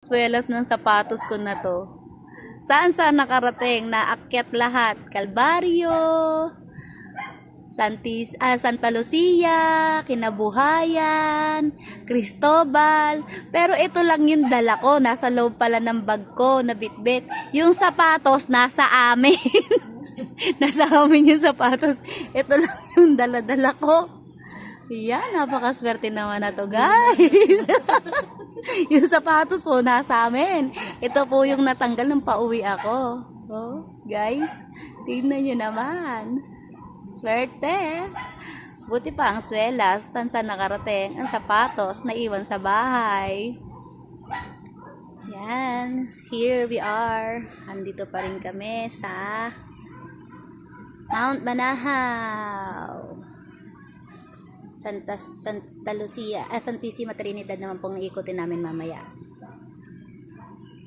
Swelas ng sapatos ko na to. Saan saan nakarating? Naakyat lahat. Kalbaryo, Santis, ah, Santa Lucia, Kinabuhayan, Cristobal. Pero ito lang yung dala ko. Nasa loob pala ng bag ko na bitbit. Yung sapatos nasa amin. nasa amin yung sapatos. Ito lang yung dala-dala ko. Yan, napakaswerte naman na to guys. yung sapatos po nasa amin. Ito po yung natanggal ng pauwi ako. Oh, guys, tingnan nyo naman. Swerte. Buti pa ang swelas, san saan nakarating, ang sapatos na iwan sa bahay. Yan, here we are. Andito pa rin kami sa Mount Manahaw. Santa Santa Lucia, ah, Santissima Trinidad naman pong ikutin namin mamaya.